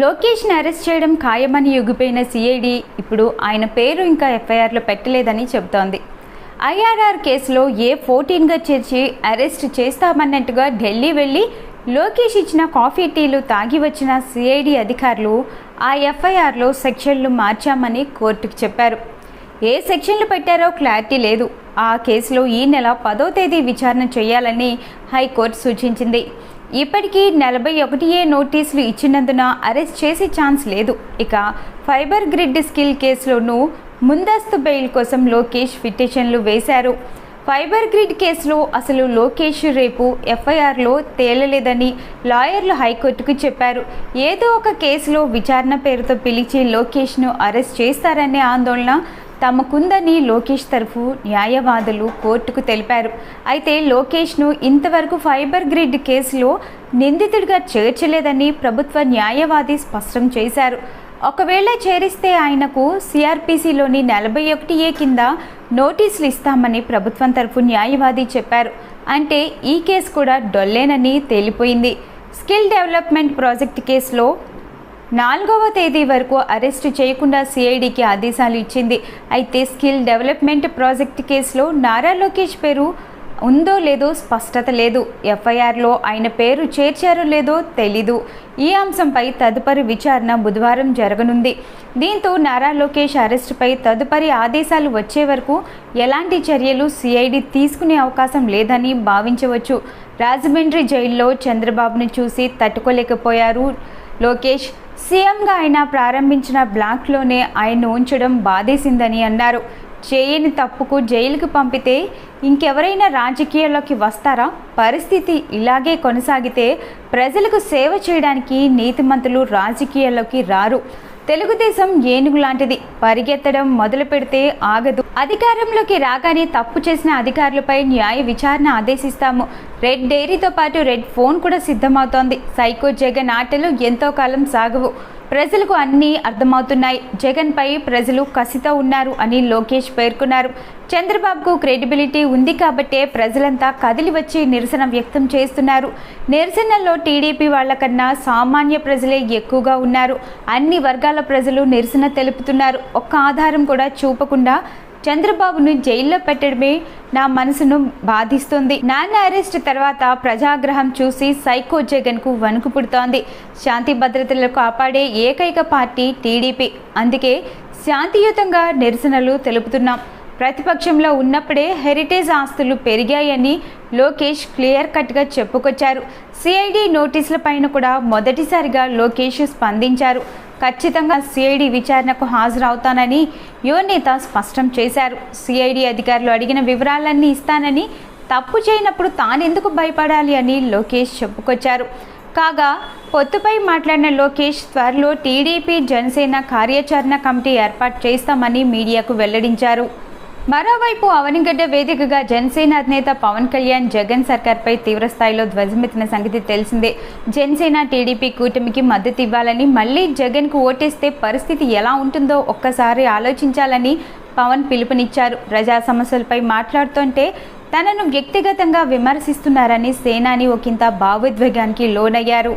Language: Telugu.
లోకేష్ని అరెస్ట్ చేయడం ఖాయమని ఎగిపోయిన సిఐడి ఇప్పుడు ఆయన పేరు ఇంకా ఎఫ్ఐఆర్లో పెట్టలేదని చెబుతోంది. ఐఆర్ఆర్ కేసులో ఏ ఫోర్టీన్గా చేర్చి అరెస్ట్ చేస్తామన్నట్టుగా ఢిల్లీ వెళ్ళి లోకేష్ ఇచ్చిన కాఫీ టీలు తాగి వచ్చిన సిఐడి అధికారులు ఆ ఎఫ్ఐఆర్లో సెక్షన్లు మార్చామని కోర్టుకు చెప్పారు. ఏ సెక్షన్లు పెట్టారో క్లారిటీ లేదు. ఆ కేసులో ఈ నెల పదో తేదీ విచారణ చేయాలని హైకోర్టు సూచించింది. ఇప్పటికీ నలభై ఒకటియే నోటీసులు ఇచ్చినందున అరెస్ట్ చేసే ఛాన్స్ లేదు. ఇక ఫైబర్ గ్రిడ్ స్కిల్ కేసులోనూ ముందస్తు బెయిల్ కోసం లోకేష్ పిటిషన్లు వేశారు. ఫైబర్ గ్రిడ్ కేసులో అసలు లోకేష్ రేపు ఎఫ్ఐఆర్లో తేలలేదని లాయర్లు హైకోర్టుకు చెప్పారు. ఏదో ఒక కేసులో విచారణ పేరుతో పిలిచి లోకేష్ను అరెస్ట్ చేస్తారనే ఆందోళన తమకుందని లోకేష్ తరఫు న్యాయవాదులు కోర్టుకు తెలిపారు. అయితే లోకేష్ను ఇంతవరకు ఫైబర్ గ్రిడ్ కేసులో నిందితుడిగా చేర్చలేదని ప్రభుత్వ న్యాయవాది స్పష్టం చేశారు. ఒకవేళ చేరిస్తే ఆయనకు సిఆర్పిసిలోని నలభై ఒకటి ఏ కింద నోటీసులు ఇస్తామని ప్రభుత్వం తరఫు న్యాయవాది చెప్పారు. అంటే ఈ కేసు కూడా డొల్లేనని తేలిపోయింది. స్కిల్ డెవలప్మెంట్ ప్రాజెక్ట్ కేసులో నాలుగవ తేదీ వరకు అరెస్టు చేయకుండా సిఐడికి ఆదేశాలు ఇచ్చింది. అయితే స్కిల్ డెవలప్మెంట్ ప్రాజెక్ట్ కేసులో నారా లోకేష్ పేరు ఉందో లేదో స్పష్టత లేదు. ఎఫ్ఐఆర్లో ఆయన పేరు చేర్చారో లేదో తెలీదు. ఈ అంశంపై తదుపరి విచారణ బుధవారం జరగనుంది. దీంతో నారా లోకేష్ అరెస్టుపై తదుపరి ఆదేశాలు వచ్చే వరకు ఎలాంటి చర్యలు సిఐడి తీసుకునే అవకాశం లేదని భావించవచ్చు. రాజమండ్రి జైల్లో చంద్రబాబును చూసి తట్టుకోలేకపోయారు లోకేష్. సీఎంగా ఆయన ప్రారంభించిన బ్లాక్లోనే ఆయన్ను ఉంచడం బాధేసిందని అన్నారు. చేయని తప్పుకు జైలుకు పంపితే ఇంకెవరైనా రాజకీయాల్లోకి వస్తారా? పరిస్థితి ఇలాగే కొనసాగితే ప్రజలకు సేవ చేయడానికి నీతిమంతులు రాజకీయాల్లోకి రారు. తెలుగుదేశం ఏనుగు లాంటిది. పరిగెత్తడం మొదలు పెడితే ఆగదు. అధికారంలోకి రాగానే తప్పు చేసిన అధికారులపై న్యాయ విచారణ ఆదేశిస్తాము. రెడ్ డైరీతో పాటు రెడ్ ఫోన్ కూడా సిద్ధమవుతోంది. సైకో జగన్ ఆటలు ఎంతో కాలం సాగవు. ప్రజలకు అన్నీ అర్థమవుతున్నాయి. జగన్పై ప్రజలు కసితో ఉన్నారు అని లోకేష్ పేర్కొన్నారు. చంద్రబాబుకు క్రెడిబిలిటీ ఉంది కాబట్టే ప్రజలంతా కదిలి వచ్చి నిరసన వ్యక్తం చేస్తున్నారు. నిరసనలో టీడీపీ వాళ్ళకన్నా సామాన్య ప్రజలే ఎక్కువగా ఉన్నారు. అన్ని వర్గాల ప్రజలు నిరసన తెలుపుతున్నారు. ఒక్క ఆధారం కూడా చూపకుండా చంద్రబాబును జైల్లో పెట్టడమే నా మనసును బాధిస్తుంది. నాన్న అరెస్ట్ తర్వాత ప్రజాగ్రహం చూసి సైకో జగన్కు వణుకు పుడుతోంది. శాంతి భద్రతలు కాపాడే ఏకైక పార్టీ టీడీపీ. అందుకే శాంతియుతంగా నిరసనలు తెలుపుతున్నాం. ప్రతిపక్షంలో ఉన్నప్పుడే హెరిటేజ్ ఆస్తులు పెరిగాయని లోకేష్ క్లియర్ కట్గా చెప్పుకొచ్చారు. సిఐడి నోటీసుల పైన కూడా మొదటిసారిగా లోకేష్ స్పందించారు. ఖచ్చితంగా సిఐడి విచారణకు హాజరవుతానని యువనేత స్పష్టం చేశారు. సిఐడి అధికారులు అడిగిన వివరాలన్నీ ఇస్తానని తప్పు చేయనప్పుడు తానెందుకు భయపడాలి అని లోకేష్ చెప్పుకొచ్చారు. కాగా పొత్తుపై మాట్లాడిన లోకేష్ త్వరలో టీడీపీ జనసేన కార్యాచరణ కమిటీ ఏర్పాటు చేస్తామని మీడియాకు వెల్లడించారు. మరోవైపు అవనిగడ్డ వేదికగా జనసేన అధినేత పవన్ కళ్యాణ్ జగన్ సర్కార్పై తీవ్రస్థాయిలో ధ్వజమెత్తిన సంగతి తెలిసిందే. జనసేన టీడీపీ కూటమికి మద్దతు ఇవ్వాలని మళ్ళీ జగన్కు ఓటేస్తే పరిస్థితి ఎలా ఉంటుందో ఒక్కసారి ఆలోచించాలని పవన్ పిలుపునిచ్చారు. ప్రజా సమస్యలపై మాట్లాడుతుంటే తనను వ్యక్తిగతంగా విమర్శిస్తున్నారని సేనాని ఒకంత భావోద్వేగానికి లోనయ్యారు.